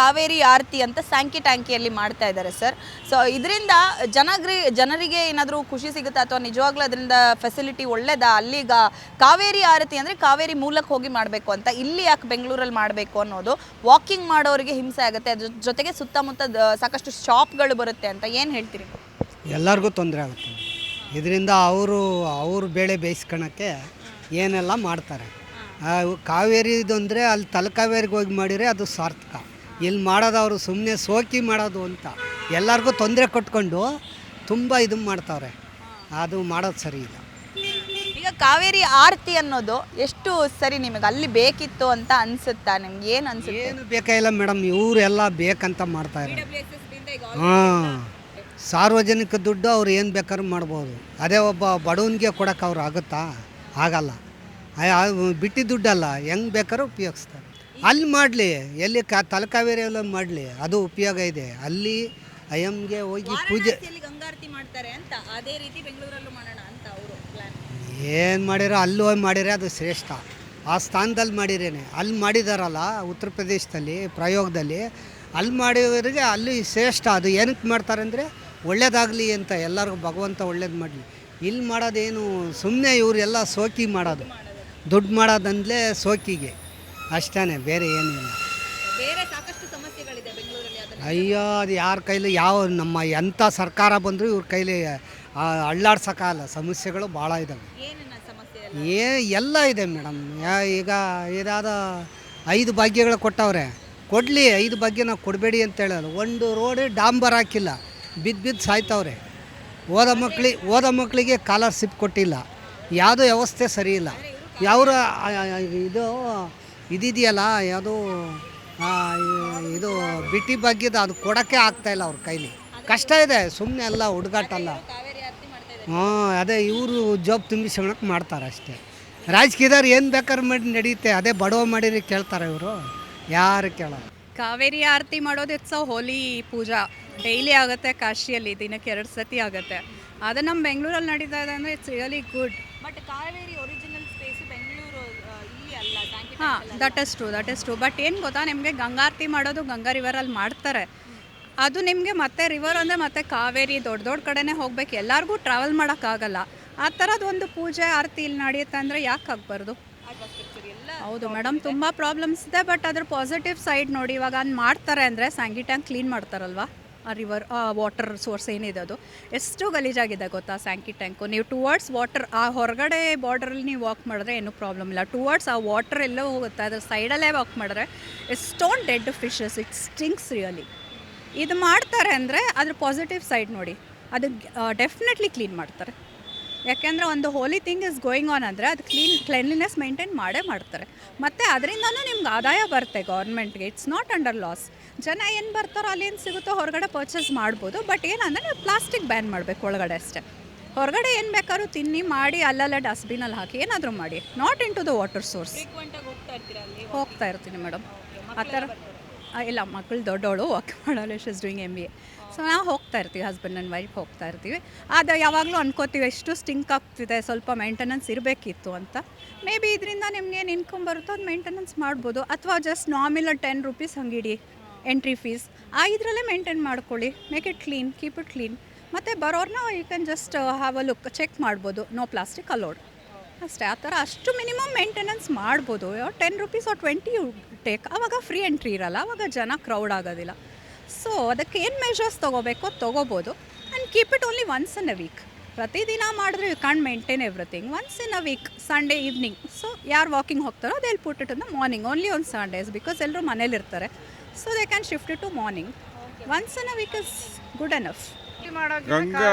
ಕಾವೇರಿ ಆರತಿ ಅಂತ ಸ್ಯಾಂಕಿ ಟ್ಯಾಂಕಿಯಲ್ಲಿ ಮಾಡ್ತಾ ಇದ್ದಾರೆ ಸರ್. ಸೊ ಇದರಿಂದ ಜನಗ್ರಿ, ಜನರಿಗೆ ಏನಾದರೂ ಖುಷಿ ಸಿಗುತ್ತಾ ಅಥವಾ ನಿಜವಾಗ್ಲೂ ಅದರಿಂದ ಫೆಸಿಲಿಟಿ ಒಳ್ಳೇದಾ? ಅಲ್ಲಿಗ ಕಾವೇರಿ ಆರತಿ ಅಂದರೆ ಕಾವೇರಿ ಮೂಲಕ್ಕೆ ಹೋಗಿ ಮಾಡಬೇಕು ಅಂತ. ಇಲ್ಲಿ ಯಾಕೆ ಬೆಂಗಳೂರಲ್ಲಿ ಮಾಡಬೇಕು ಅನ್ನೋದು ವಾಕಿಂಗ್ ಮಾಡೋರಿಗೆ ಹಿಂಸೆ ಆಗುತ್ತೆ. ಅದ್ರ ಜೊತೆಗೆ ಸುತ್ತಮುತ್ತ ಸಾಕಷ್ಟು ಶಾಪ್ಗಳು ಬರುತ್ತೆ ಅಂತ ಏನು ಹೇಳ್ತೀರಿ? ಎಲ್ಲರಿಗೂ ತೊಂದರೆ ಆಗುತ್ತೆ. ಇದರಿಂದ ಅವರು, ಅವ್ರ ಬೇಳೆ ಬೇಯಿಸ್ಕೊಳಕ್ಕೆ ಏನೆಲ್ಲ ಮಾಡ್ತಾರೆ. ಕಾವೇರಿದು ಅಂದರೆ ಅಲ್ಲಿ ತಲಕಾವೇರಿಗೆ ಹೋಗಿ ಮಾಡಿದರೆ ಅದು ಸಾರ್ಥಕ. ಇಲ್ಲಿ ಮಾಡೋದು ಅವರು ಸುಮ್ಮನೆ ಸೋಕಿ ಮಾಡೋದು ಅಂತ. ಎಲ್ಲರಿಗೂ ತೊಂದರೆ ಕೊಟ್ಕೊಂಡು ತುಂಬ ಇದು ಮಾಡ್ತಾರೆ ಅದು ಮಾಡೋದು ಸರಿ ಇಲ್ಲ. ಈಗ ಕಾವೇರಿ ಆರತಿ ಅನ್ನೋದು ಎಷ್ಟು ಸರಿ ನಿಮಗೆ ಅಲ್ಲಿ ಬೇಕಿತ್ತು ಅಂತ ಅನ್ಸುತ್ತಾ? ನಿಮ್ಗೆ ಏನು ಅನ್ಸುತ್ತೆ? ಏನು ಬೇಕಾಗಿಲ್ಲ ಮೇಡಮ್ ಇವರೆಲ್ಲ ಬೇಕಂತ ಮಾಡ್ತಾ ಇದ್ದಾರೆ. ಹಾಂ ಸಾರ್ವಜನಿಕ ದುಡ್ಡು ಅವ್ರು ಏನು ಬೇಕಾದ್ರೂ ಮಾಡ್ಬೋದು. ಅದೇ ಒಬ್ಬ ಬಡವನಿಗೆ ಕೊಡೋಕೆ ಅವ್ರು ಆಗುತ್ತಾ? ಆಗಲ್ಲ. ಬಿಟ್ಟಿ ದುಡ್ಡಲ್ಲ ಹೆಂಗೆ ಬೇಕಾದ್ರೂ ಉಪಯೋಗಿಸ್ತಾರೆ. ಅಲ್ಲಿ ಮಾಡಲಿ ಎಲ್ಲಿ ಕಾ ತಲಕಾವೇರಿಯಲ್ಲಿ ಮಾಡಲಿ ಅದು ಉಪಯೋಗ ಇದೆ. ಅಲ್ಲಿ ಅಯ್ಯಂಗೆ ಹೋಗಿ ಪೂಜೆ ಗಂಗಾರತಿ ಮಾಡ್ತಾರೆ ಅಂತ ಅದೇ ರೀತಿ ಬೆಂಗಳೂರಲ್ಲೂ ಮಾಡೋಣ ಅಂತ ಅವರು ಪ್ಲಾನ್ ಏನು ಮಾಡಿರೋ ಅಲ್ಲಿ ಹೋಗಿ ಮಾಡಿದ್ರೆ ಅದು ಶ್ರೇಷ್ಠ. ಆ ಸ್ಥಾನದಲ್ಲಿ ಮಾಡಿರೇನೆ. ಅಲ್ಲಿ ಮಾಡಿದಾರಲ್ಲ ಉತ್ತರ ಪ್ರದೇಶದಲ್ಲಿ ಪ್ರಯೋಗದಲ್ಲಿ ಅಲ್ಲಿ ಮಾಡಿರೋರಿಗೆ ಅಲ್ಲಿ ಶ್ರೇಷ್ಠ. ಅದು ಏನಕ್ಕೆ ಮಾಡ್ತಾರೆ ಅಂದರೆ ಒಳ್ಳೇದಾಗಲಿ ಅಂತ ಎಲ್ಲರಿಗೂ ಭಗವಂತ ಒಳ್ಳೇದು ಮಾಡಲಿ. ಇಲ್ಲಿ ಮಾಡೋದೇನು ಸುಮ್ಮನೆ ಇವರೆಲ್ಲ ಸೋಕಿ ಮಾಡೋದು. ದುಡ್ಡು ಮಾಡೋದಂದಲೇ ಸೋಕಿಗೆ. ಅಷ್ಟೇ ಬೇರೆ ಏನೂ ಬೇರೆ ಸಾಕಷ್ಟು ಸಮಸ್ಯೆಗಳಿದೆ ಬೆಂಗಳೂರಲ್ಲಿ ಅದನ್ನ ಅಯ್ಯೋ ಅದು ಯಾರ ಕೈಲಿ ಯಾವ ನಮ್ಮ ಎಂಥ ಸರ್ಕಾರ ಬಂದರೂ ಇವ್ರ ಕೈಲಿ ಅಳ್ಳಾಡ್ಸೋಕ್ಕಾಗಲ್ಲ ಸಮಸ್ಯೆಗಳು ಭಾಳ ಇದ್ದಾವೆ ಸಮಸ್ಯೆ ಏ ಎಲ್ಲ ಇದೆ ಮೇಡಮ್. ಈಗ ಇದಾದ ಐದು ಭಾಗ್ಯಗಳು ಕೊಟ್ಟವ್ರೆ. ಕೊಡಲಿ ಐದು ಭಾಗ್ಯ ನಾವು ಕೊಡಬೇಡಿ ಅಂತ ಹೇಳೋದು ಒಂದು ರೋಡ್ ಡಾಂಬರ್ ಹಾಕಿಲ್ಲ. ಬಿದ್ದು ಬಿದ್ದು ಸಾಯ್ತವ್ರೆ. ಓದ ಮಕ್ಳಿಗೆ ಓದ ಮಕ್ಕಳಿಗೆ ಕಾಲರ್ಶಿಪ್ ಕೊಟ್ಟಿಲ್ಲ. ಯಾವುದೋ ವ್ಯವಸ್ಥೆ ಸರಿ ಇಲ್ಲ. ಯಾವ್ರ ಇದು ಇದಿದೆಯಲ್ಲ ಯಾವುದು ಇದು ಬಿಟ್ಟಿ ಬಗ್ಗಿದ ಅದು ಕೊಡೋಕ್ಕೆ ಆಗ್ತಾಯಿಲ್ಲ ಅವ್ರ ಕೈಲಿ. ಕಷ್ಟ ಇದೆ ಸುಮ್ಮನೆ ಎಲ್ಲ ಹುಡುಗಾಟ ಅಲ್ಲ ಕಾವೇರಿ ಆರತಿ ಮಾಡ್ತಾ ಇದ್ದಾರೆ ಹ್ಞೂ ಅದೇ ಇವರು ಜಾಬ್ ತುಂಬಿಸ್ಕೊಳಕ್ಕೆ ಮಾಡ್ತಾರೆ ಅಷ್ಟೇ. ರಾಜಕೀಯದವ್ರು ಏನು ಬೇಕಾದ್ರೆ ಮಾಡಿ ನಡೆಯುತ್ತೆ ಅದೇ ಬಡವ ಮಾಡಿರಿ ಕೇಳ್ತಾರೆ ಇವರು. ಯಾರು ಕೇಳೋ ಕಾವೇರಿ ಆರತಿ ಮಾಡೋದು it's a Holi Pooja. Daily ಆಗುತ್ತೆ ಕಾಶಿಯಲ್ಲಿ ದಿನಕ್ಕೆ ಎರಡು ಸತಿ ಆಗುತ್ತೆ. ಅದು ನಮ್ಮ ಬೆಂಗಳೂರಲ್ಲಿ ನಡೀತಾ ಇದೆ ಅಂದರೆ it's really good but Kaveri original space Bengaluru ಆ, ಇಲ್ಲಿ ಅಲ್ಲ ಟ್ಯಾಂಕಿ ಹಾಂ that is true that is true but ಏನು ಗೊತ್ತಾ, ನಿಮಗೆ ಗಂಗಾರತಿ ಮಾಡೋದು ಗಂಗಾ ರಿವರಲ್ಲಿ ಮಾಡ್ತಾರೆ. ಅದು ನಿಮಗೆ ಮತ್ತೆ ರಿವರ್ ಅಂದರೆ ಮತ್ತೆ ಕಾವೇರಿ ದೊಡ್ಡ ದೊಡ್ಡ ಕಡೆನೇ ಹೋಗ್ಬೇಕು. ಎಲ್ಲರಿಗೂ ಟ್ರಾವೆಲ್ ಮಾಡೋಕ್ಕಾಗಲ್ಲ ಆ ಥರದ್ದು ಒಂದು ಪೂಜೆ, ಆರತಿ ಇಲ್ಲಿ ನಡೆಯುತ್ತೆ ಅಂದರೆ ಯಾಕೆ ಆಗಬಾರ್ದು? ಹೌದು ಮೇಡಮ್ ತುಂಬ ಪ್ರಾಬ್ಲಮ್ಸ್ ಇದೆ ಬಟ್ ಅದ್ರ ಪಾಸಿಟಿವ್ ಸೈಡ್ ನೋಡಿ ಇವಾಗ ಅನ್ ಮಾಡ್ತಾರೆ ಅಂದರೆ ಸ್ಯಾಂಗಿ ಟ್ಯಾಂಕ್ ಕ್ಲೀನ್ ಮಾಡ್ತಾರಲ್ವಾ? ಆ ರಿವರ್ ವಾಟರ್ ಸೋರ್ಸ್ ಏನಿದೆ ಅದು. ಎಷ್ಟು ಗಲೀಜಾಗಿದೆ ಗೊತ್ತಾ ಸ್ಯಾಂಕಿ ಟ್ಯಾಂಕು ನೀವು ಟುವರ್ಡ್ಸ್ ವಾಟರ್ ಆ ಹೊರಗಡೆ ಬಾರ್ಡ್ರಲ್ಲಿ ನೀವು ವಾಕ್ ಮಾಡಿದ್ರೆ ಏನೂ ಪ್ರಾಬ್ಲಮ್ ಇಲ್ಲ. ಟುವರ್ಡ್ಸ್ ಆ ವಾಟರ್ ಎಲ್ಲೋ ಹೋಗುತ್ತೆ, ಅದ್ರ ಸೈಡಲ್ಲೇ ವಾಕ್ ಮಾಡಿದ್ರೆ ಎಷ್ಟೊಂದು dead fishes it stinks really ಇದು ಮಾಡ್ತಾರೆ ಅಂದರೆ ಅದ್ರ ಪಾಸಿಟಿವ್ ಸೈಡ್ ನೋಡಿ. ಅದು ಡೆಫಿನೆಟ್ಲಿ ಕ್ಲೀನ್ ಮಾಡ್ತಾರೆ. ಯಾಕೆಂದರೆ ಒಂದು holy thing is going on ಅಂದರೆ ಅದು ಕ್ಲೀನ್ ಕ್ಲೆನ್ಲಿನೆಸ್ ಮೇಂಟೈನ್ ಮಾಡೇ ಮಾಡ್ತಾರೆ. ಮತ್ತು ಅದರಿಂದನೂ ನಿಮ್ಗೆ ಆದಾಯ ಬರುತ್ತೆ ಗೌರ್ಮೆಂಟ್ಗೆ ಇಟ್ಸ್ ನಾಟ್ ಅಂಡರ್ ಲಾಸ್ ಜನ ಏನು ಬರ್ತಾರೋ ಅಲ್ಲಿ ಏನು ಸಿಗುತ್ತೋ ಹೊರಗಡೆ ಪರ್ಚೇಸ್ ಮಾಡ್ಬೋದು. ಬಟ್ ಏನಂದರೆ ಪ್ಲಾಸ್ಟಿಕ್ ಬ್ಯಾನ್ ಮಾಡಬೇಕು ಒಳಗಡೆ ಅಷ್ಟೇ. ಹೊರಗಡೆ ಏನು ಬೇಕಾದ್ರೂ ತಿನ್ನಿ ಮಾಡಿ ಅಲ್ಲಲ್ಲೇ ಡಸ್ಟ್ಬಿನಲ್ಲಿ ಹಾಕಿ ಏನಾದರೂ ಮಾಡಿ. Not in to the water source ಹೋಗ್ತಾ ಇರ್ತೀನಿ ಮೇಡಮ್ ಆ ಥರ ಇಲ್ಲ ಮಕ್ಕಳು ದೊಡ್ಡವಳು walk ಮಾಡೋಳು is doing M B A so ನಾವು ಹೋಗ್ತಾ ಇರ್ತೀವಿ ಹಸ್ಬೆಂಡ್ ಆ್ಯಂಡ್ ವೈಫ್ ಹೋಗ್ತಾ ಇರ್ತೀವಿ. ಅದು ಯಾವಾಗಲೂ ಅನ್ಕೋತೀವಿ ಎಷ್ಟು ಸ್ಟಿಂಕ್ ಆಗ್ತಿದೆ ಸ್ವಲ್ಪ ಮೇಂಟೆನೆನ್ಸ್ ಇರಬೇಕಿತ್ತು ಅಂತ. ಮೇ ಬಿ ಇದರಿಂದ ನಿಮ್ಗೆ ಏನು ಇನ್ಕಮ್ ಬರುತ್ತೋ ಅದು ಮೇಂಟೆನೆನ್ಸ್ ಮಾಡ್ಬೋದು. ಅಥವಾ ಜಸ್ಟ್ ನಾರ್ಮಿಲ್ ಟೆನ್ ರುಪೀಸ್ ಹಂಗಿಡಿ. ಎಂಟ್ರಿ ಫೀಸ್ ಆ ಇದರಲ್ಲೇ ಮೇಂಟೈನ್ ಮಾಡ್ಕೊಳ್ಳಿ. Make it clean keep it clean ಮತ್ತು ಬರೋರ್ನ you can just have a look check ಮಾಡ್ಬೋದು. ನೋ ಪ್ಲಾಸ್ಟಿಕ್ ಅಲೋಡ್ ಅಷ್ಟೇ, ಆ ಥರ ಅಷ್ಟು ಮಿನಿಮಮ್ ಮೇಂಟೆನೆನ್ಸ್ ಮಾಡ್ಬೋದು. Ten rupees or twenty take ಆವಾಗ ಫ್ರೀ ಎಂಟ್ರಿ ಇರಲ್ಲ. ಆವಾಗ ಜನ ಕ್ರೌಡ್ ಆಗೋದಿಲ್ಲ. ಸೊ ಅದಕ್ಕೆ ಏನು ಮೆಷರ್ಸ್ ತೊಗೋಬೇಕೋ ತೊಗೋಬೋದು. And keep it only once in a week ಪ್ರತಿದಿನ ಮಾಡಿದ್ರೆ you can maintain everything once in a week Sunday evening so ಯಾರು ವಾಕಿಂಗ್ ಹೋಗ್ತಾರೋ ಅದೇ put it in the morning only on Sundays because ಎಲ್ಲರೂ ಮನೇಲಿರ್ತಾರೆ. So they can shift it to morning once in a week is good enough Ganga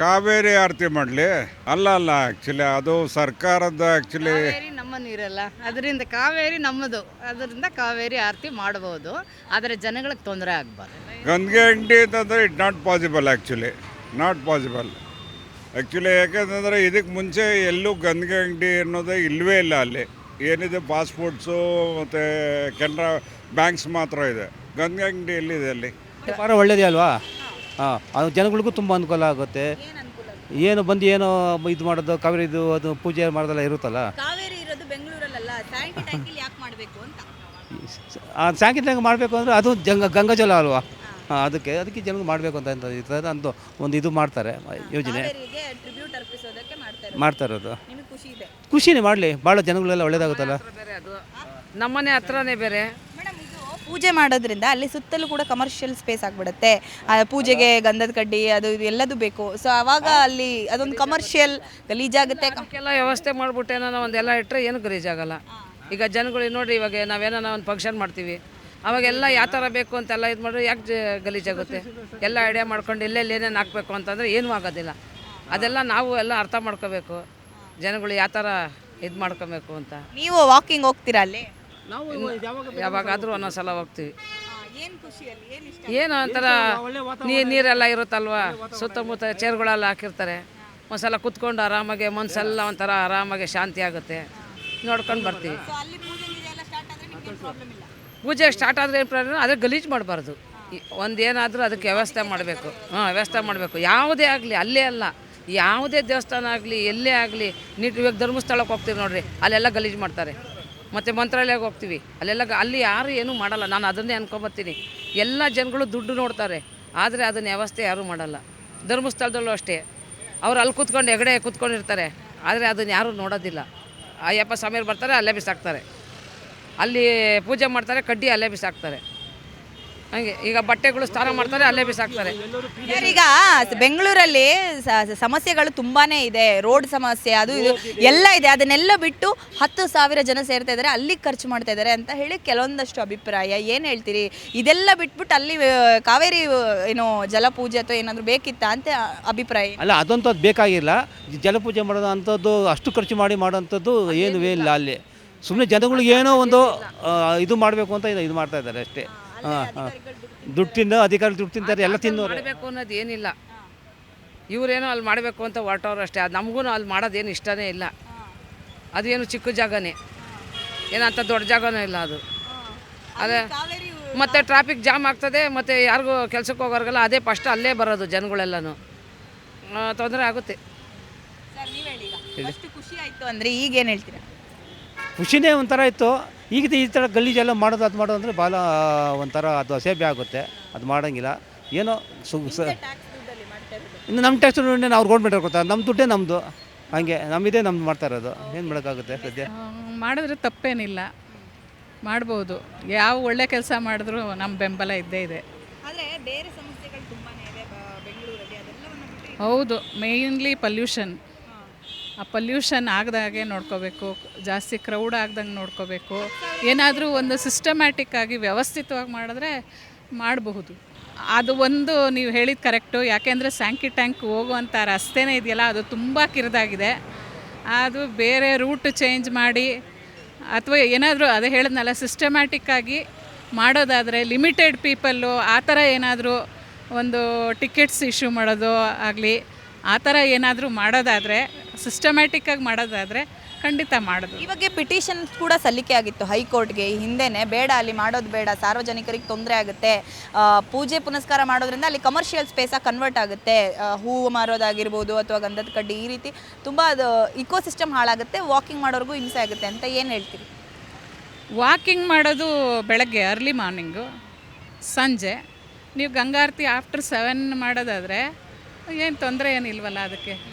Kaveri aarti ಮಾಡಲಿ. ಅಲ್ಲ ಅಲ್ಲ actually ಅದು ಸರ್ಕಾರದ actually ನಮ್ಮ ನೀರಲ್ಲ. ಅದರಿಂದ ಕಾವೇರಿ ನಮ್ಮದು. ಅದರಿಂದ ಕಾವೇರಿ ಆರತಿ ಮಾಡಬಹುದು ಆದರೆ ಜನಗಳಿಗೆ ತೊಂದರೆ ಆಗಬಾರ್ದು. ಗಂಗೆ ಅಂಗಡಿ ಅಂತಂದರೆ it not possible actually not possible actually ಯಾಕೆಂತಂದರೆ ಇದಕ್ಕೆ ಮುಂಚೆ ಎಲ್ಲೂ ಗಂಗೆ ಅಂಗಡಿ ಅನ್ನೋದೇ ಇಲ್ಲವೇ ಇಲ್ಲ ಅಲ್ಲಿ. ಏನಿದೆ ಪಾಸ್ಪೋರ್ಟ್ಸು ಮತ್ತು ಕೆನರಾ ಬ್ಯಾಂಕ್ಸ್ ಮಾತ್ರ ಇದೆ. ಗಂಗೆ ಅಂಗಡಿ ಎಲ್ಲಿದೆ ಅಲ್ಲಿ? ವ್ಯಾಪಾರ ಒಳ್ಳೇದೇ ಅಲ್ವಾ? ಹಾಂ ಅದು ಜನಗಳಿಗೂ ತುಂಬ ಅನುಕೂಲ ಆಗುತ್ತೆ. ಏನು ಬಂದು ಏನೋ ಇದು ಮಾಡೋದು ಕಾವೇರಿ ಇದು ಅದು ಪೂಜೆ ಮಾಡೋದೆಲ್ಲ ಇರುತ್ತಲ್ಲ? ಕಾವೇರಿ ಇರೋದು ಬೆಂಗಳೂರಲ್ಲ ಸ್ಯಾಂಕಿ ಇಲ್ಲಿ ಯಾಕೆ ಮಾಡಬೇಕು ಅಂತ? ಸಾಂಕೇತಿಕ ಮಾಡಬೇಕು ಅಂದರೆ ಅದು ಜಂಗ ಗಂಗಾಜಲ ಅಲ್ವಾ? ಹಾಂ. ಅದಕ್ಕೆ ಅದಕ್ಕೆ ಜನಗಳು ಮಾಡಬೇಕು ಅಂತ ಅಂತ ಇರ್ತದೆ ಅಂತ ಒಂದು ಇದು ಮಾಡ್ತಾರೆ ಯೋಜನೆ. ಕಾವೇರಿಗೆ ಟ್ರಿಬ್ಯೂಟ್ ಅರ್ಪಿಸೋದಕ್ಕೆ ಮಾಡ್ತಾ ಇರೋದು. ಮಾಡ್ತಾ ಇರೋದು. ನಿಮಗೆ ಖುಷಿ ಇದೆ? ಖುಷಿನೇ ಮಾಡಲಿ ಭಾಳ ಜನಗಳೆಲ್ಲ ಒಳ್ಳೇದಾಗುತ್ತಲ್ಲ? ಬೇರೆ ಅದು ನಮ್ಮನೆ ಹತ್ರನೇ ಬೇರೆ. ಪೂಜೆ ಮಾಡೋದ್ರಿಂದ ಅಲ್ಲಿ ಸುತ್ತಲೂ ಕೂಡ ಕಮರ್ಷಿಯಲ್ ಸ್ಪೇಸ್ ಆಗಿಬಿಡುತ್ತೆ. ಪೂಜೆಗೆ ಗಂಧದ ಕಡ್ಡಿ ಅದು ಇದು ಎಲ್ಲದೂ ಬೇಕು. ಸೊ ಅವಾಗ ಅಲ್ಲಿ ಅದೊಂದು ಕಮರ್ಷಿಯಲ್ ಗಲೀಜಾಗುತ್ತೆ ಎಲ್ಲ ವ್ಯವಸ್ಥೆ ಮಾಡ್ಬಿಟ್ಟೇನೋ ಒಂದೆಲ್ಲ ಇಟ್ಟರೆ ಏನು ಗಲೀಜಾಗಲ್ಲ ಈಗ ಜನಗಳಿಗೆ ನೋಡಿ ಇವಾಗ ನಾವೇನೋ ಒಂದು ಫಂಕ್ಷನ್ ಮಾಡ್ತೀವಿ. ಅವಾಗೆಲ್ಲ ಯಾವ ಥರ ಬೇಕು ಅಂತೆಲ್ಲ ಇದು ಮಾಡಿದ್ರೆ ಯಾಕೆ ಗಲೀಜಾಗುತ್ತೆ ಎಲ್ಲ ಐಡಿಯಾ ಮಾಡ್ಕೊಂಡು ಇಲ್ಲೆಲ್ಲಿ ಏನೇನು ಹಾಕಬೇಕು ಅಂತಂದರೆ ಏನೂ ಆಗೋದಿಲ್ಲ. ಅದೆಲ್ಲ ನಾವು ಎಲ್ಲ ಅರ್ಥ ಮಾಡ್ಕೋಬೇಕು. ಜನಗಳು ಯಾವ ಥರ ಇದು ಮಾಡ್ಕೋಬೇಕು ಅಂತ. ನೀವು ವಾಕಿಂಗ್ ಹೋಗ್ತೀರಾ ಅಲ್ಲಿ? ನಾವು ಯಾವಾಗಾದರೂ ಒಂದೊಂದು ಸಲ ಹೋಗ್ತೀವಿ. ಏನು ಏನು ಇಷ್ಟ? ಏನು ಒಂಥರ ನೀರು ನೀರೆಲ್ಲ ಇರುತ್ತಲ್ವ? ಸುತ್ತಮುತ್ತ ಚೇರ್ಗಳೆಲ್ಲ ಹಾಕಿರ್ತಾರೆ. ಒಂದ್ಸಲ ಕುತ್ಕೊಂಡು ಆರಾಮಾಗಿ ಮನಸ್ಸೆಲ್ಲ ಒಂಥರ ಆರಾಮಾಗಿ ಶಾಂತಿ ಆಗುತ್ತೆ. ನೋಡ್ಕೊಂಡು ಬರ್ತೀವಿ. ಸೊ ಅಲ್ಲಿ ಪೂಜೆ ಗೀಜೆ ಎಲ್ಲ ಸ್ಟಾರ್ಟ್ ಆದರೆ ನಿಮ್ಗೆ ಪ್ರಾಬ್ಲಮ್ ಇಲ್ಲ? ಪೂಜೆ ಸ್ಟಾರ್ಟ್ ಆದರೆ ಏನು ಪ್ರಾಬ್ಲಮ್ ಅದೇ ಗಲೀಜು ಮಾಡಬಾರ್ದು. ಒಂದೇನಾದರೂ ಅದಕ್ಕೆ ವ್ಯವಸ್ಥೆ ಮಾಡಬೇಕು. ಹಾಂ ವ್ಯವಸ್ಥೆ ಮಾಡಬೇಕು. ಯಾವುದೇ ಆಗಲಿ ಅಲ್ಲೇ ಅಲ್ಲ. ಯಾವುದೇ ದೇವಸ್ಥಾನ ಆಗಲಿ ಎಲ್ಲೇ ಆಗಲಿ ನೀಟ್ ಇವಾಗ ಧರ್ಮಸ್ಥಳಕ್ಕೆ ಹೋಗ್ತೀವಿ ನೋಡಿರಿ. ಅಲ್ಲೆಲ್ಲ ಗಲೀಜು ಮಾಡ್ತಾರೆ. ಮತ್ತು ಮಂತ್ರಾಲಯಕ್ಕೆ ಹೋಗ್ತೀವಿ. ಅಲ್ಲೆಲ್ಲ ಅಲ್ಲಿ ಯಾರು ಏನೂ ಮಾಡಲ್ಲ. ನಾನು ಅದನ್ನೇ ಅನ್ಕೊಂಬತ್ತೀನಿ. ಎಲ್ಲ ಜನಗಳು ದುಡ್ಡು ನೋಡ್ತಾರೆ. ಆದರೆ ಅದನ್ನ ವ್ಯವಸ್ಥೆ ಯಾರೂ ಮಾಡಲ್ಲ. ಧರ್ಮಸ್ಥಳದಲ್ಲೂ ಅಷ್ಟೇ. ಅವ್ರು ಅಲ್ಲಿ ಕೂತ್ಕೊಂಡು ಹೆಗಡೆ ಕೂತ್ಕೊಂಡಿರ್ತಾರೆ. ಆದರೆ ಅದನ್ನ ಯಾರೂ ನೋಡೋದಿಲ್ಲ. ಅಯ್ಯಪ್ಪ ಸ್ವಾಮಿಯವ್ರು ಬರ್ತಾರೆ, ಅಲ್ಲೇ ಬಿಸಾಕ್ತಾರೆ. ಅಲ್ಲಿ ಪೂಜೆ ಮಾಡ್ತಾರೆ, ಕಡ್ಡಿ ಅಲ್ಲೇ ಬಿಸಾಕ್ತಾರೆ. ಹಂಗೆ ಈಗ ಬಟ್ಟೆಗಳು ಸ್ನಾನ ಮಾಡ್ತಾರೆ ಅಲ್ಲೇ ಬಿಸಾಕ್ತಾರೆ. ಸರ್, ಈಗ ಬೆಂಗಳೂರಲ್ಲಿ ಸ- ಸಮಸ್ಯೆಗಳು ತುಂಬಾನೇ ಇದೆ ರೋಡ್ ಸಮಸ್ಯೆ ಅದು ಇದು ಎಲ್ಲ ಇದೆ. ಅದನ್ನೆಲ್ಲ ಬಿಟ್ಟು ಹತ್ತು ಸಾವಿರ ಜನ ಸೇರ್ತಾ ಇದ್ದಾರೆ ಅಲ್ಲಿ ಖರ್ಚು ಮಾಡ್ತಾ ಇದ್ದಾರೆ ಅಂತ ಹೇಳಿ ಕೆಲವೊಂದಷ್ಟು ಅಭಿಪ್ರಾಯ. ಏನು ಹೇಳ್ತೀರಿ? ಇದೆಲ್ಲ ಬಿಟ್ಬಿಟ್ಟು ಅಲ್ಲಿ ಆ, ಕಾವೇರಿ ಆ, ಏನು ಜಲಪೂಜೆ ಅಥವಾ ಏನಾದರೂ ಬೇಕಿತ್ತಾ ಅಂತ ಅಭಿಪ್ರಾಯ? ಏನು? ಅಲ್ಲ ಅದಂತೂ ಅದು ಬೇಕಾಗಿಲ್ಲ. ಜಲಪೂಜೆ ಮಾಡೋದು ಅಂಥದ್ದು ಅಷ್ಟು ಖರ್ಚು ಮಾಡಿ ಮಾಡೋಂಥದ್ದು ಏನೂ ಇಲ್ಲ ಅಲ್ಲಿ. ಸುಮ್ಮನೆ ಜನಗಳಿಗೆ ಏನೋ ಒಂದು ಆ, ಇದು ಮಾಡಬೇಕು ಅಂತ ಇದು- ಇದು ಮಾಡ್ತಾ ಇದ್ದಾರೆ ಅಷ್ಟೇ. ದುಡ್ಡು ತಿಂದು ಅಧಿಕಾರಿ ದುಡ್ಡು ತಿಂತಾರೆ ಎಲ್ಲ ತಿನ್ನೋರು. ಮಾಡಬೇಕು ಅನ್ನೋದು ಏನಿಲ್ಲ. ಇವರೇನೋ ಅಲ್ಲಿ ಮಾಡಬೇಕು ಅಂತ ಹೊರಟವ್ರು ಅಷ್ಟೇ ಅದು ನಮಗೂ ಅಲ್ಲಿ ಮಾಡೋದೇನು ಇಷ್ಟನೇ ಇಲ್ಲ. ಅದೇನು ಚಿಕ್ಕ ಜಾಗನೇ. ಏನಂತ ದೊಡ್ಡ ಜಾಗನೂ ಇಲ್ಲ ಅದು. ಅದೇ ಮತ್ತು ಟ್ರಾಫಿಕ್ ಜಾಮ್ ಆಗ್ತದೆ ಮತ್ತು ಯಾರಿಗೂ ಕೆಲಸಕ್ಕೆ ಹೋಗೋರಿಗೆಲ್ಲ ಅದೇ ಫಸ್ಟ್ ಅಲ್ಲೇ ಬರೋದು ಜನಗಳೆಲ್ಲನೂ. ತೊಂದರೆ ಆಗುತ್ತೆ. ಸರ್, ನೀವ್ ಹೇಳಿ. ಈಗ. ಅಷ್ಟು ಖುಷಿ ಆಯಿತು ಅಂದರೆ ಈಗ ಏನು ಹೇಳ್ತೀರಾ? ಖುಷಿನೇ ಒಂಥರ ಇತ್ತು. ಈಗ ಈ ಥರ ಗಲೀಜೆಲ್ಲ ಮಾಡೋದು ಅದು ಮಾಡೋದು ಅಂದರೆ ಭಾಳ ಒಂಥರ ಅದು ಅಸಭ್ಯ ಆಗುತ್ತೆ. ಅದು ಮಾಡೋಂಗಿಲ್ಲ. ಏನೋ ಸು ಸ ಇನ್ನು ನಮ್ಮ ಟ್ಯಾಕ್ಸ್ ನಾವು ಗೌರ್ಮೆಂಟ್ ಕೊಡ್ತಾರೆ. ನಮ್ಮ ದುಡ್ಡೇ ನಮ್ಮದು ಹಾಗೆ ನಮ್ಮಿದೆ ನಮ್ದು ಮಾಡ್ತಾ ಇರೋದು. ಏನು ಮಾಡೋಕ್ಕಾಗುತ್ತೆ ಸದ್ಯ? ಮಾಡಿದ್ರೆ ತಪ್ಪೇನಿಲ್ಲ. ಮಾಡ್ಬೋದು. ಯಾವ ಒಳ್ಳೆ ಕೆಲಸ ಮಾಡಿದ್ರು ನಮ್ಮ ಬೆಂಬಲ ಇದ್ದೇ ಇದೆ. ಆದ್ರೆ ಬೇರೆ ಸಮಸ್ಯೆಗಳು ಇದೆ ಬೆಂಗಳೂರಲ್ಲಿ. ಹೌದು. ಮೇಯ್ನ್ಲಿ ಪಲ್ಯೂಷನ್ ಆ ಪಲ್ಯೂಷನ್ ಆಗದಾಗೆ ನೋಡ್ಕೋಬೇಕು, ಜಾಸ್ತಿ ಕ್ರೌಡ್ ಆಗ್ದಂಗೆ ನೋಡ್ಕೋಬೇಕು. ಏನಾದರೂ ಒಂದು ಸಿಸ್ಟಮ್ಯಾಟಿಕ್ ಆಗಿ ವ್ಯವಸ್ಥಿತವಾಗಿ ಮಾಡಿದ್ರೆ ಮಾಡಬಹುದು. ಅದು ಒಂದು ನೀವು ಹೇಳಿದ ಕರೆಕ್ಟು ಯಾಕೆಂದರೆ ಸ್ಯಾಂಕಿ ಟ್ಯಾಂಕ್ ಹೋಗುವಂಥ ರಸ್ತೆನೇ ಇದೆಯಲ್ಲ, ಅದು ತುಂಬ ಕಿರಿದಾಗಿದೆ. ಅದು ಬೇರೆ ರೂಟ್ ಚೇಂಜ್ ಮಾಡಿ, ಅಥವಾ ಏನಾದರೂ ಅದೇ ಹೇಳಿದ್ನಲ್ಲ ಸಿಸ್ಟಮ್ಯಾಟಿಕ್ ಆಗಿ ಮಾಡೋದಾದರೆ ಲಿಮಿಟೆಡ್ ಪೀಪಲ್ಲು ಆ ಥರ ಏನಾದರೂ ಒಂದು ಟಿಕೆಟ್ಸ್ ಇಶ್ಯೂ ಮಾಡೋದು ಆಗಲಿ, ಆ ಥರ ಏನಾದರೂ ಮಾಡೋದಾದರೆ ಸಿಸ್ಟಮ್ಯಾಟಿಕ್ಕಾಗಿ ಮಾಡೋದಾದರೆ ಖಂಡಿತ ಮಾಡೋದು. ಈ ಬಗ್ಗೆ ಪಿಟಿಷನ್ ಕೂಡ ಸಲ್ಲಿಕೆ ಆಗಿತ್ತು ಹೈಕೋರ್ಟ್ಗೆ. ಈ ಹಿಂದೆನೆ ಬೇಡ ಅಲ್ಲಿ ಮಾಡೋದು ಬೇಡ ಸಾರ್ವಜನಿಕರಿಗೆ ತೊಂದರೆ ಆಗುತ್ತೆ. ಆ, ಪೂಜೆ ಪುನಸ್ಕಾರ ಮಾಡೋದ್ರಿಂದ ಅಲ್ಲಿ ಕಮರ್ಷಿಯಲ್ ಸ್ಪೇಸಾಗಿ ಕನ್ವರ್ಟ್ ಆಗುತ್ತೆ. ಆ, ಹೂವು ಮಾರೋದಾಗಿರ್ಬೋದು ಅಥವಾ ಗಂಧದ ಕಡ್ಡಿ ಈ ರೀತಿ ತುಂಬ ಅದು ಇಕೋಸಿಸ್ಟಮ್ ಹಾಳಾಗುತ್ತೆ. ವಾಕಿಂಗ್ ಮಾಡೋರ್ಗೂ ಹಿಂಸೆ ಆಗುತ್ತೆ ಅಂತ ಏನು ಹೇಳ್ತೀರಿ? ವಾಕಿಂಗ್ ಮಾಡೋದು ಬೆಳಗ್ಗೆ ಅರ್ಲಿ ಮಾರ್ನಿಂಗು ಸಂಜೆ. ನೀವು ಗಂಗಾರತಿ ಆಫ್ಟರ್ ಸೆವೆನ್ ಮಾಡೋದಾದರೆ ಏನು ತೊಂದರೆ ಏನಿಲ್ವಲ್ಲ ಅದಕ್ಕೆ?